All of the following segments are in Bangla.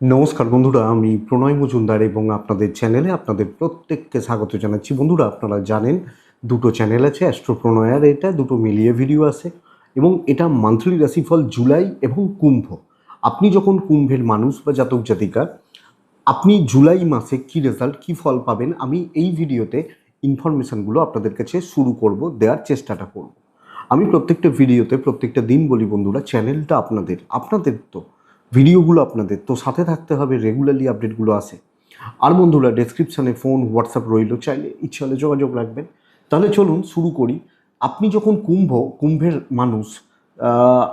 নমস্কার বন্ধুরা, আমি প্রণয় মজুমদার এবং আপনাদের চ্যানেলে আপনাদের প্রত্যেককে স্বাগত জানাচ্ছি। বন্ধুরা, আপনারা জানেন দুটো চ্যানেল আছে অ্যাস্ট্রো প্রণয় আর এটা, দুটো মিলিয়ে ভিডিও আছে এবং এটা মান্থলি রাশিফল জুলাই এবং কুম্ভ। আপনি যখন কুম্ভের মানুষ বা জাতক জাতিকা, আপনি জুলাই মাসে কি রেজাল্ট কি ফল পাবেন, আমি এই ভিডিওতে ইনফরমেশানগুলো আপনাদের কাছে শুরু করব, দেওয়ার চেষ্টাটা করব। আমি প্রত্যেকটা ভিডিওতে প্রত্যেকটা দিন বলি বন্ধুরা, চ্যানেলটা আপনাদের আপনাদের তো ভিডিওগুলো আপনাদের। তো সাথে থাকতে হবে রেগুলারলি আপডেটগুলো আসে আর বন্ধুরা ডেসক্রিপশানে ফোন হোয়াটসঅ্যাপ রইল, চাইলে ইচ্ছে হলে যোগাযোগ রাখবেন। তাহলে চলুন শুরু করি। আপনি যখন কুম্ভ, কুম্ভের মানুষ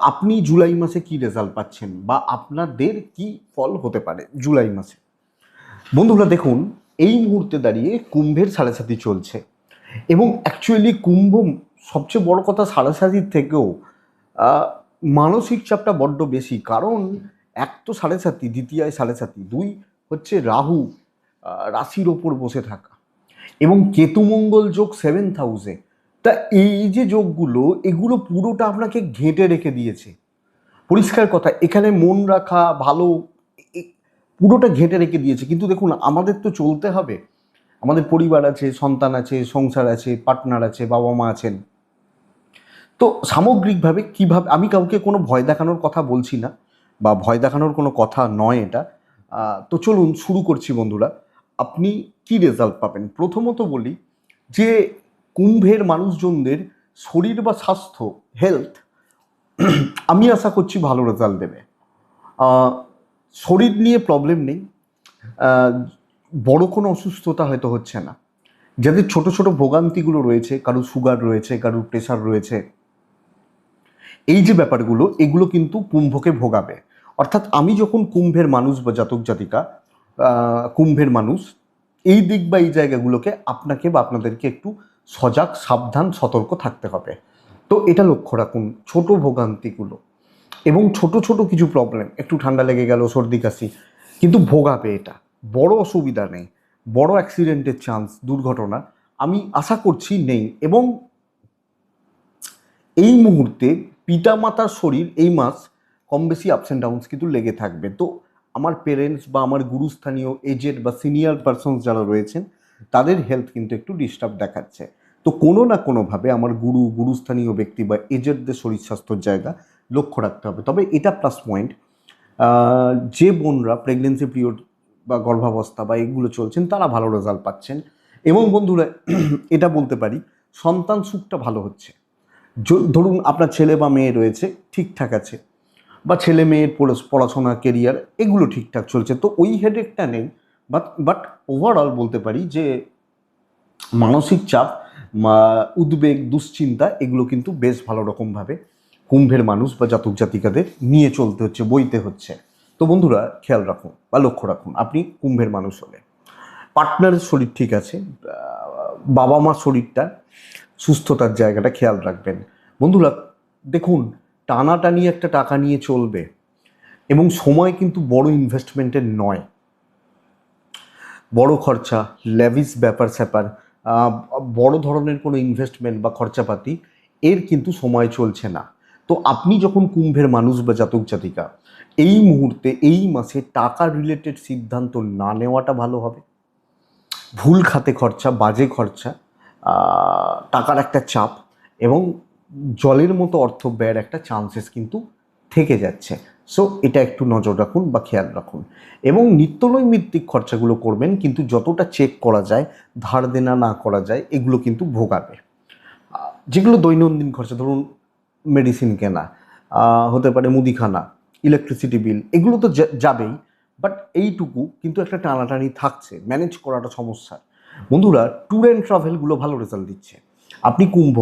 আপনি জুলাই মাসে কি রেজাল্ট পাচ্ছেন বা আপনাদের কি ফল হতে পারে জুলাই মাসে? বন্ধুরা, দেখুন, এই মুহূর্তে দাঁড়িয়ে কুম্ভের সাড়ে চলছে। এবং অ্যাকচুয়ালি কুম্ভ সবচেয়ে বড় কথা সাড়ে থেকেও মানসিক চাপটা বড্ড বেশি। কারণ এক তো সাড়ে সাতি দ্বিতীয় সাড়ে সাতি দুই হচ্ছে রাহু রাশির ওপর বসে থাকা। এবং কেতুমঙ্গল যোগ সেভেন্থ হাউসে তা এই যে যোগগুলো, এগুলো পুরোটা আপনাকে ঘেঁটে রেখে দিয়েছে। পরিষ্কার কথা, এখানে মন রাখা, ভালো পুরোটা ঘেঁটে রেখে দিয়েছে। কিন্তু দেখুন, আমাদের তো চলতে হবে। আমাদের পরিবার আছে, সন্তান আছে, সংসার আছে পার্টনার আছে, বাবা মা আছেন। তো সামগ্রিকভাবে কীভাবে, আমি কাউকে কোনো ভয় দেখানোর কথা বলছি না। বা ভয় দেখানোর কোনো কথা নয় এটা। তো চলুন শুরু করছি বন্ধুরা। আপনি কি রেজাল্ট পাবেন? প্রথমত বলি যে কুম্ভের মানুষজনদের শরীর বা স্বাস্থ্য হেলথ আমি আশা করছি ভালো রেজাল্ট দেবে। শরীর নিয়ে প্রবলেম নেই। বড় কোনো অসুস্থতা হয়তো হচ্ছে না। যাদের ছোট ছোট ভোগান্তিগুলো রয়েছে কারোর সুগার রয়েছে, কারোর প্রেশার রয়েছে, এই যে ব্যাপারগুলো, এগুলো কিন্তু কুম্ভকে ভোগাবে। অর্থাৎ আমি যখন কুম্ভের মানুষ বা জাতক জাতিকা কুম্ভের মানুষ, এই দিক বা এই জায়গাগুলোকে আপনাকে বা আপনাদেরকে একটু সজাগ, সাবধান, সতর্ক থাকতে হবে। তো এটা লক্ষ্য রাখুন, ছোট ভোগান্তিগুলো এবং ছোট ছোট কিছু প্রবলেম একটু ঠান্ডা লেগে গেল, সর্দি, কাশি, কিন্তু ভোগাবে এটা। বড় অসুবিধা নেই, বড় অ্যাক্সিডেন্টের চান্স দুর্ঘটনা, আমি আশা করছি নেই এবং এই মুহূর্তে পিতামাতার শরীর এই মাস কম বেশি আপস অ্যান্ড ডাউনস কিন্তু লেগে থাকবে। তো আমার পেরেন্টস বা আমার গুরুস্থানীয় এজেড বা সিনিয়র পারসনস যারা রয়েছেন, তাদের হেলথ কিন্তু একটু ডিস্টার্ব দেখাচ্ছে। তো কোনো না কোনোভাবে আমার গুরু, গুরুস্থানীয় ব্যক্তি বা এজেডদের শরীর স্বাস্থ্যর জায়গা লক্ষ্য রাখতে হবে। তবে এটা প্লাস পয়েন্ট যে বোনরা প্রেগনেন্সি পিরিয়ড বা গর্ভাবস্থা বা এগুলো চলছেন, তারা ভালো রেজাল্ট পাচ্ছেন। এবং বন্ধুরা, এটা বলতে পারি, সন্তান সুখটা ভালো হচ্ছে। ধরুন আপনার ছেলে বা মেয়ে রয়েছে, ঠিকঠাক আছে। বা ছেলে মেয়ের পড়াশ- পড়াশোনা কেরিয়ার এগুলো ঠিকঠাক চলছে। তো ওই হেডেকটা নেই বাট বাট ওভারঅল বলতে পারি যে মানসিক চাপ উদ্বেগ, দুশ্চিন্তা এগুলো কিন্তু বেশ ভালো রকমভাবে কুম্ভের মানুষ বা জাতক জাতিকাদের নিয়ে চলতে হচ্ছে, বইতে হচ্ছে। তো বন্ধুরা, খেয়াল রাখুন বা লক্ষ্য রাখুন, আপনি কুম্ভের মানুষ হলে। পার্টনারের শরীর ঠিক আছে বাবা মার শরীরটা সুস্থতার জায়গাটা খেয়াল রাখবেন। বন্ধুরা, দেখুন টানাটানি একটা টাকা নিয়ে চলবে। এবং সময় কিন্তু বড় ইনভেস্টমেন্টের নয়। বড় খরচা ল্যাভিস ব্যাপার স্যাপার বড় ধরনের কোনো ইনভেস্টমেন্ট বা খরচাপাতি, এর কিন্তু সময় চলছে না। তো আপনি যখন কুম্ভের মানুষ বা জাতক জাতিকা, এই মুহূর্তে, এই মাসে টাকা রিলেটেড সিদ্ধান্ত না নেওয়াটা ভালো হবে? ভুল খাতে খরচা, বাজে খরচা টাকার একটা চাপ, এবং জলের মতো অর্থ ব্যয়ের একটা চান্সেস কিন্তু থেকে যাচ্ছে। সো এটা একটু নজর রাখুন বা খেয়াল রাখুন। এবং নিত্যনৈমিত্তিক খরচাগুলো করবেন, কিন্তু যতটা চেক করা যায়, ধার দেনা না করা যায়, এগুলো কিন্তু ভোগাবে। যেগুলো দৈনন্দিন খরচা, ধরুন মেডিসিন কেনা হতে পারে মুদিখানা ইলেকট্রিসিটি বিল এগুলো তো যাবেই। বাট এইটুকু কিন্তু একটা টানাটানি থাকছে ম্যানেজ করাটা সমস্যা বন্ধুরা ট্যুর অ্যান্ড ট্রাভেলগুলো ভালো রেজাল্ট দিচ্ছে। আপনি কুম্ভ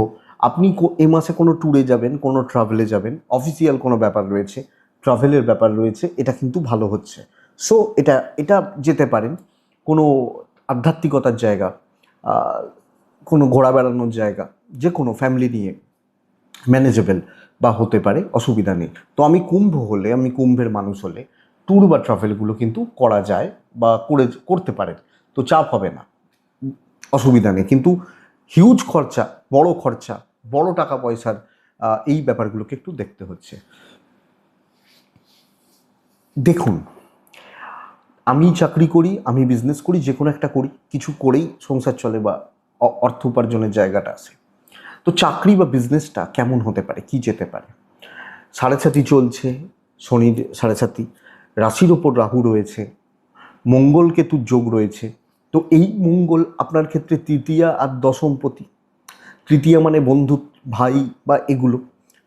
আপনি এ মাসে কোনো ট্যুরে যাবেন, কোনো ট্রাভেলে যাবেন অফিসিয়াল কোনো ব্যাপার রয়েছে ট্রাভেলের ব্যাপার রয়েছে, এটা কিন্তু ভালো হচ্ছে। সো এটা এটা যেতে পারেন, কোনো আধ্যাত্মিকতার জায়গা কোনো ঘোরা বেড়ানোর জায়গা, যে কোনো ফ্যামিলি নিয়ে ম্যানেজেবল বা হতে পারে, অসুবিধা নেই। তো আমি কুম্ভ হলে, আমি কুম্ভের মানুষ হলে ট্যুর বা ট্রাভেলগুলো কিন্তু করা যায় বা করে, করতে পারেন। তো চাপ হবে না, অসুবিধা নেই। কিন্তু হিউজ খরচা, বড় খরচা বড় টাকা পয়সার এই ব্যাপারগুলোকে একটু দেখতে হচ্ছে। দেখুন, আমি চাকরি করি, আমি বিজনেস করি যে কোনো একটা করি, কিছু করেই সংসার চলে বা অর্থ উপার্জনের জায়গাটা আছে। তো চাকরি বা বিজনেসটা কেমন হতে পারে? কি যেতে পারে? সাড়ে সাতি চলছে, শনির সাড়ে সাতি রাশির ওপর রাহু রয়েছে মঙ্গল কেতুর যোগ রয়েছে। তো এই মঙ্গল আপনার ক্ষেত্রে তৃতীয়া আর দশমপতি তৃতীয়া মানে বন্ধু, ভাই বা এগুলো।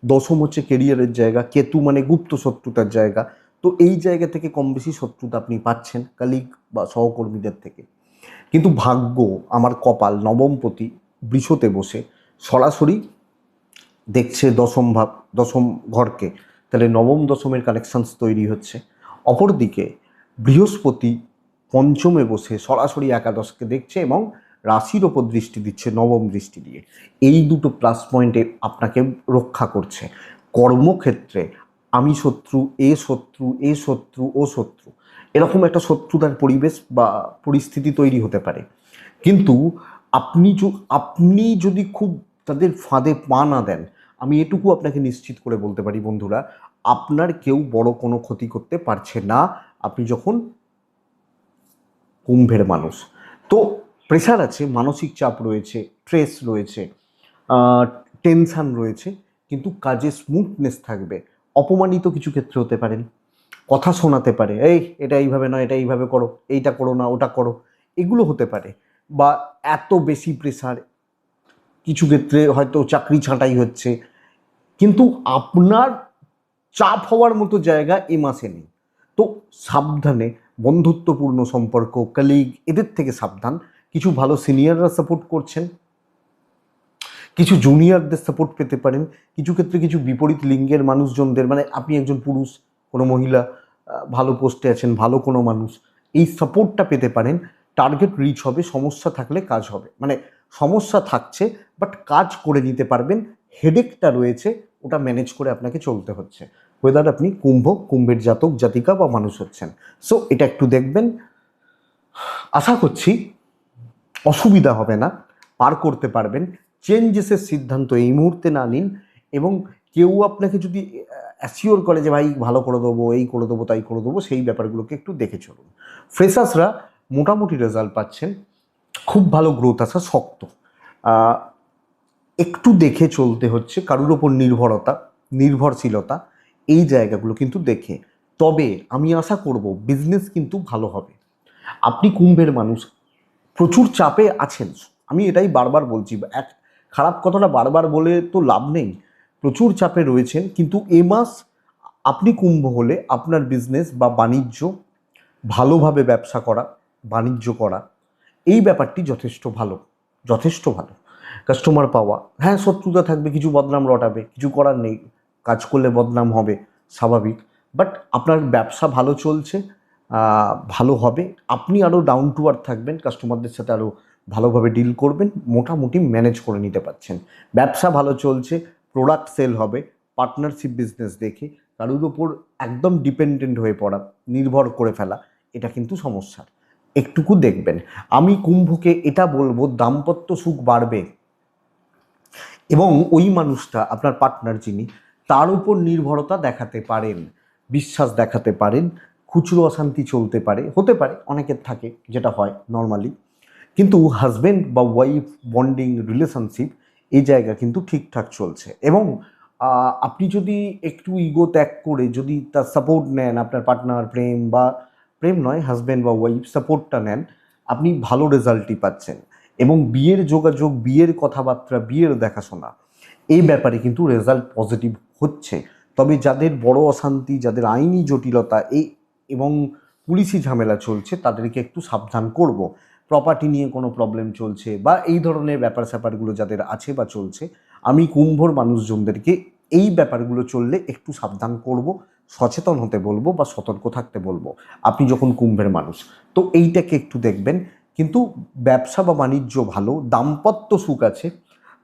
দশম হচ্ছে কেরিয়ারের জায়গা, কেতু মানে গুপ্ত শত্রুতার জায়গা। তো এই জায়গা থেকে কম বেশি শত্রুতা আপনি পাচ্ছেন কালিগ বা সহকর্মীদের থেকে। কিন্তু ভাগ্য আমার কপাল নবমপতি বৃষতে বসে সরাসরি দেখছে দশম ভাব, দশম ঘরকে। তাহলে নবম, দশমের কানেকশনস তৈরি হচ্ছে। অপরদিকে বৃহস্পতি পঞ্চমে বসে সরাসরি একাদশকে দেখছে এবং রাশির ওপর দৃষ্টি দিচ্ছে, নবম দৃষ্টি দিয়ে। এই দুটো প্লাস পয়েন্টে আপনাকে রক্ষা করছে। কর্মক্ষেত্রে আমি শত্রু, এ শত্রু এ শত্রু, ও শত্রু, এরকম একটা শত্রুতার পরিবেশ বা পরিস্থিতি তৈরি হতে পারে। কিন্তু আপনি আপনি যদি খুব তাদের ফাঁদে পা না দেন, আমি এটুকু আপনাকে নিশ্চিত করে বলতে পারি বন্ধুরা, আপনার কেউ বড় কোনো ক্ষতি করতে পারছে না। আপনি যখন কুম্ভের মানুষ, তো প্রেশার আছে, মানসিক চাপ রয়েছে স্ট্রেস রয়েছে টেনশান রয়েছে, কিন্তু কাজে স্মুথনেস থাকবে। অপমানিত কিছু ক্ষেত্রে হতে পারেন কথা শোনাতে পারে, এই, এটা এইভাবে নয়, এটা এইভাবে করো, এইটা করো না, ওটা করো। এগুলো হতে পারে, বা এত বেশি প্রেশার কিছু ক্ষেত্রে হয়তো চাকরি ছাঁটাই হচ্ছে, কিন্তু আপনার চাপ হওয়ার মতো জায়গা এ মাসে নেই। তো সাবধানে বন্ধুত্বপূর্ণ সম্পর্ক কলিগ এদের থেকে সাবধান কিছু ভালো সিনিয়ররা সাপোর্ট করছেন, কিছু জুনিয়রদের সাপোর্ট পেতে পারেন, কিছু ক্ষেত্রে কিছু বিপরীত লিঙ্গের মানুষজনদের মানে আপনি একজন পুরুষ, কোনো মহিলা ভালো পোস্টে আছেন, ভালো কোনো মানুষ, এই সাপোর্টটা পেতে পারেন। টার্গেট রিচ হবে, সমস্যা থাকলে কাজ হবে। মানে সমস্যা থাকছে বাট কাজ করে নিতে পারবেন হেডেকটা রয়েছে, ওটা ম্যানেজ করে আপনাকে চলতে হচ্ছে। ওয়েদার আপনি কুম্ভ, কুম্ভের জাতক, জাতিকা বা মানুষ হচ্ছেন। সো এটা একটু দেখবেন। আশা করছি অসুবিধা হবে না, পার করতে পারবেন। চেঞ্জেসের সিদ্ধান্ত এই মুহূর্তে না নিন এবং কেউ আপনাকে যদি অ্যাসিওর করে যে, ভাই, ভালো করে দেবো, এই করে দেবো, তাই করে দেবো সেই ব্যাপারগুলোকে একটু দেখে চলুন। ফ্রেশার্সরা মোটামুটি রেজাল্ট পাচ্ছেন। খুব ভালো গ্রোথ আসা শক্ত। একটু দেখে চলতে হচ্ছে, কারুর ওপর নির্ভরতা, নির্ভরশীলতা, এই জায়গাগুলো কিন্তু দেখে। তবে আমি আশা করব বিজনেস কিন্তু ভালো হবে। আপনি কুম্ভের মানুষ প্রচুর চাপে আছেন। আমি এটাই বারবার বলছি, এক খারাপ কথাটা বারবার বলে তো লাভ নেই, প্রচুর চাপে রয়েছেন, কিন্তু এ মাস আপনি কুম্ভ হলে আপনার বিজনেস বা বাণিজ্য ভালোভাবে ব্যবসা করা, বাণিজ্য করা, এই ব্যাপারটি যথেষ্ট ভালো যথেষ্ট ভালো। কাস্টমার পাওয়া হ্যাঁ শত্রুতা থাকবে, কিছু বদনাম রটাবে, কিছু করার নেই, কাজ করলে বদনাম হবে, স্বাভাবিক বাট আপনার ব্যবসা ভালো চলছে ভালো হবে। আপনি আরও ডাউন টু আর্থ থাকবেন কাস্টমারদের সাথে আরও ভালোভাবে ডিল করবেন, মোটামুটি ম্যানেজ করে নিতে পারছেন। ব্যবসা ভালো চলছে প্রোডাক্ট সেল হবে পার্টনারশিপ বিজনেস দেখে কারোর উপর একদম ডিপেন্ডেন্ট হয়ে পড়া, নির্ভর করে ফেলা, এটা কিন্তু সমস্যার। একটুকু দেখবেন। আমি কুম্ভকে এটা বলব, দাম্পত্য সুখ বাড়বে। এবং ওই মানুষটা, আপনার পার্টনার যিনি, তার উপর নির্ভরতা দেখাতে পারেন, বিশ্বাস দেখাতে পারেন খুচরো অশান্তি চলতে পারে, হতে পারে অনেকের থাকে যেটা হয় নর্মালি কিন্তু হাজব্যান্ড বা ওয়াইফ বন্ডিং রিলেশনশিপ এই জায়গা কিন্তু ঠিকঠাক চলছে। এবং আপনি যদি একটু ইগো ত্যাগ করে যদি তার সাপোর্ট নেন আপনার পার্টনার প্রেম বা, প্রেম নয় হাজব্যান্ড বা ওয়াইফ সাপোর্টটা নেন, আপনি ভালো রেজাল্টই পাচ্ছেন। এবং বিয়ের যোগাযোগ, বিয়ের কথাবার্তা, বিয়ের দেখাশোনা, এই ব্যাপারে কিন্তু রেজাল্ট পজিটিভ হচ্ছে। তবে যাদের বড় অশান্তি, যাদের আইনি জটিলতা, এই এবং পুলিশি ঝামেলা চলছে, তাদেরকে একটু সাবধান করব। প্রপার্টি নিয়ে কোনো প্রবলেম চলছে বা এই ধরনের ব্যাপার স্যাপারগুলো যাদের আছে বা চলছে, আমি কুম্ভর মানুষজনদেরকে এই ব্যাপারগুলো চললে একটু সাবধান করব, সচেতন হতে বলব বা সতর্ক থাকতে বলব। আপনি যখন কুম্ভের মানুষ, তো এইটাকে একটু দেখবেন। কিন্তু ব্যবসা বা বাণিজ্য ভালো, দাম্পত্য সুখ আছে,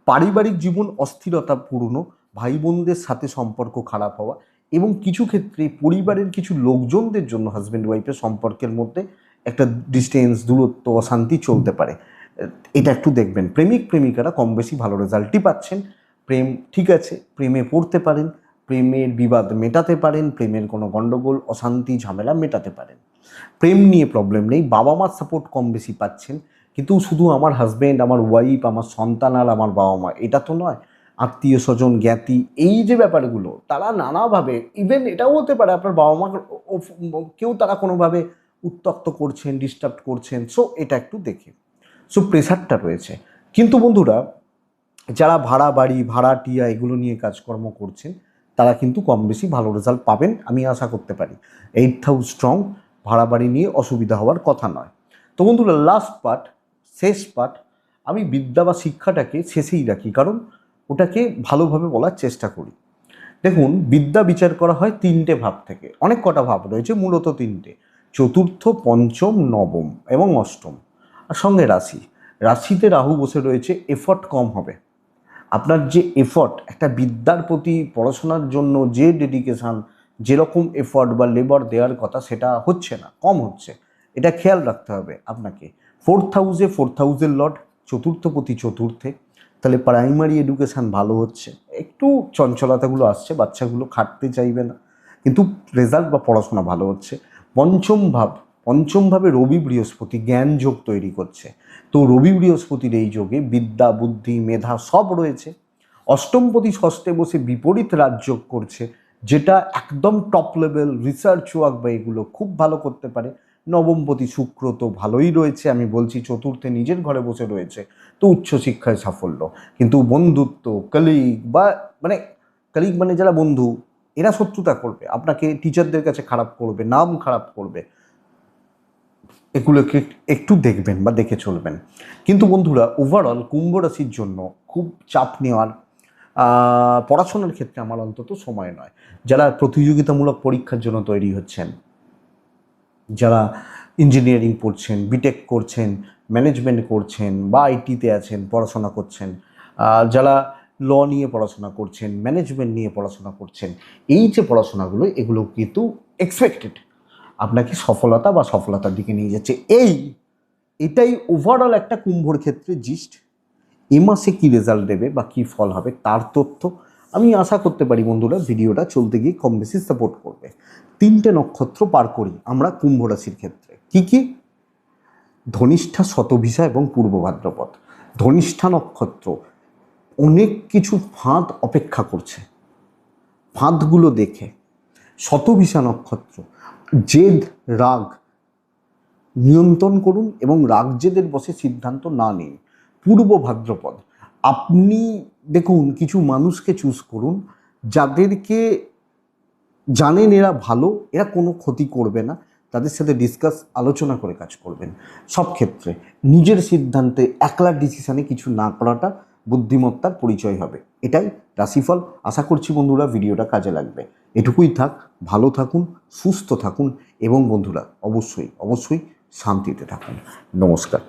পারিবারিক জীবন অস্থিরতাপূর্ণ ভাই বোনদের সাথে সম্পর্ক খারাপ হওয়া এবং কিছু ক্ষেত্রে পরিবারের কিছু লোকজনদের জন্য হাজব্যান্ড ওয়াইফের সম্পর্কের মধ্যে একটা ডিস্টেন্স দূরত্ব, অশান্তি চলতে পারে। এটা একটু দেখবেন। প্রেমিক, প্রেমিকারা কম বেশি ভালো রেজাল্টই পাচ্ছেন। প্রেম ঠিক আছে, প্রেমে পড়তে পারেন, প্রেমের বিবাদ মেটাতে পারেন, প্রেমের কোনো গণ্ডগোল অশান্তি, ঝামেলা মেটাতে পারেন। প্রেম নিয়ে প্রবলেম নেই বাবা মার সাপোর্ট কম বেশি পাচ্ছেন। কিন্তু শুধু আমার হাজব্যান্ড আমার ওয়াইফ আমার সন্তান আর আমার বাবা মা এটা তো নয়। আত্মীয় স্বজন, জ্ঞাতি, এই যে ব্যাপারগুলো, তারা নানাভাবে ইভেন এটাও হতে পারে আপনার বাবা মা কেউ তারা কোনোভাবে উত্তক্ত করছেন ডিস্টার্ব করছেন সো এটা একটু দেখে। সো প্রেশারটা রয়েছে। কিন্তু বন্ধুরা, যারা ভাড়া বাড়ি ভাড়াটিয়া এগুলো নিয়ে কাজকর্ম করছেন, তারা কিন্তু কম বেশি ভালো রেজাল্ট পাবেন, আমি আশা করতে পারি। এইট হাউস স্ট্রং ভাড়া বাড়ি নিয়ে অসুবিধা হওয়ার কথা নয়। তো বন্ধুরা লাস্ট পার্ট শেষ পার্ট আমি বিদ্যা বা শিক্ষাটাকে শেষেই রাখি। কারণ ওটাকে ভালোভাবে বলার চেষ্টা করি। দেখুন, বিদ্যা বিচার করা হয় তিনটে ভাব থেকে। অনেক কটা ভাব রয়েছে, মূলত তিনটে। চতুর্থ, পঞ্চম, নবম এবং অষ্টম। আর সঙ্গে রাশি। রাশিতে রাহু বসে রয়েছে এফর্ট কম হবে। আপনার যে এফর্ট একটা বিদ্যার প্রতি পড়াশোনার জন্য যে ডেডিকেশান যেরকম এফর্ট বা লেবার দেওয়ার কথা, সেটা হচ্ছে না, কম হচ্ছে। এটা খেয়াল রাখতে হবে আপনাকে। ফোর্থ হাউসে ফোর্থ হাউসের লট চতুর্থপতি চতুর্থে। তাহলে প্রাইমারি এডুকেশান ভালো হচ্ছে। একটু চঞ্চলতাগুলো আসছে, বাচ্চাগুলো খাটতে চাইবে না। কিন্তু রেজাল্ট বা পড়াশোনা ভালো হচ্ছে। পঞ্চম ভাব পঞ্চমভাবে রবি বৃহস্পতি জ্ঞান যোগ তৈরি করছে। তো রবি বৃহস্পতির এই যোগে বিদ্যা, বুদ্ধি, মেধা সব রয়েছে। অষ্টমপতি ষষ্ঠে বসে বিপরীত রাজযোগ করছে, যেটা একদম টপ লেভেল রিসার্চ ওয়ার্ক বা এগুলো খুব ভালো করতে পারে। নবমপতি শুক্র তো ভালোই রয়েছে, আমি বলছি চতুর্থে নিজের ঘরে বসে রয়েছে, তো উচ্চশিক্ষায় সাফল্য। কিন্তু বন্ধুত্ব কলিগ বা মানে কলিগ মানে যারা বন্ধু, এরা শত্রুতা করবে, আপনাকে টিচারদের কাছে খারাপ করবে, নাম খারাপ করবে। এগুলোকে একটু দেখবেন বা দেখে চলবেন। কিন্তু বন্ধুরা ওভারঅল কুম্ভ রাশির জন্য খুব চাপ নেওয়ার পড়াশোনার ক্ষেত্রে আমার অন্তত সময় নয়। যারা প্রতিযোগিতামূলক পরীক্ষার জন্য তৈরি হচ্ছেন যারা ইঞ্জিনিয়ারিং পড়ছেন বিটেক করছেন ম্যানেজমেন্ট করছেন বা আইটিতে আছেন, পড়াশোনা করছেন যারা ল নিয়ে পড়াশোনা করছেন ম্যানেজমেন্ট নিয়ে পড়াশোনা করছেন, এই যে পড়াশোনাগুলো, এগুলো কিন্তু এক্সপেক্টেড আপনাকে সফলতা বা সফলতার দিকে নিয়ে যাচ্ছে। এই, এটাই ওভারঅল একটা কুম্ভর ক্ষেত্রে জিস্ট এ মাসে কী রেজাল্ট দেবে বা কী ফল হবে, তার তথ্য আমি আশা করতে পারি বন্ধুরা ভিডিওটা চলতে গিয়ে কম বেশি সাপোর্ট করবে। তিনটে নক্ষত্র পার করি আমরা কুম্ভ রাশির ক্ষেত্রে। কি কি? ধনিষ্ঠা, শতভিসা এবং পূর্ব ভাদ্রপদ। ধনিষ্ঠা নক্ষত্র অনেক কিছু ফাঁদ অপেক্ষা করছে। ফাঁদগুলো দেখে। শতভিসা নক্ষত্র, জেদ, রাগ নিয়ন্ত্রণ করুন এবং রাগ জেদের বসে সিদ্ধান্ত না নিন। পূর্ব ভাদ্রপদ আপনি দেখুন, কিছু মানুষকে চুজ করুন, যাদেরকে জানেন এরা ভালো, এরা কোনো ক্ষতি করবে না, তাদের সাথে ডিসকাস আলোচনা করে কাজ করবেন। সব ক্ষেত্রে নিজের সিদ্ধান্তে একলা ডিসিশানে কিছু না করাটা বুদ্ধিমত্তার পরিচয় হবে। এটাই রাশিফল। আশা করছি বন্ধুরা ভিডিওটা কাজে লাগবে। এটুকুই থাক, ভালো থাকুন, সুস্থ থাকুন এবং বন্ধুরা অবশ্যই অবশ্যই শান্তিতে থাকুন। নমস্কার।